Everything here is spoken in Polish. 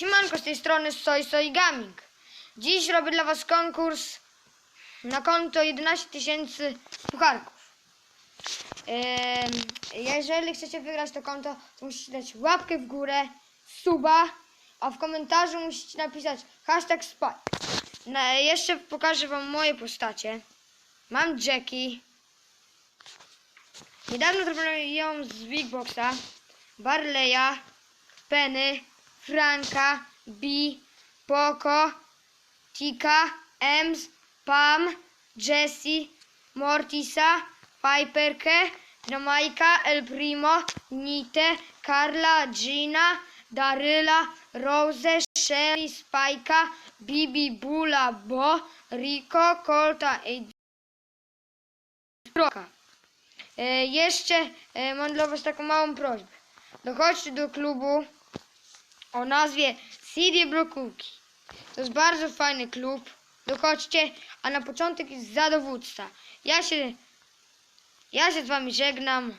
Siemanko, z tej strony Soy Soy Gaming. Dziś robię dla Was konkurs na konto 11 tysięcy pucharków. Jeżeli chcecie wygrać to konto, to musicie dać łapkę w górę, suba, a w komentarzu musicie napisać hashtag spy. Na, jeszcze pokażę Wam moje postacie. Mam Jackie. Niedawno zrobiłem ją z Big Boxa. Barleya, Penny, Franka, B, Poco, Tika, Ems, Pam, Jessie, Mortisa, Piperkę, Jamaica, El Primo, Nite, Carla, Gina, Daryla, Rose, Sherry, Spajka, Bibi, Bula, Bo, Rico, Colta i Broka. E, jeszcze e, mam dla Was taką małą prośbę. Dochodźcie do klubu o nazwie CD Brokułki. To jest bardzo fajny klub. Dochodźcie, a na początek jest za dowódca. Ja się, ja się z Wami żegnam.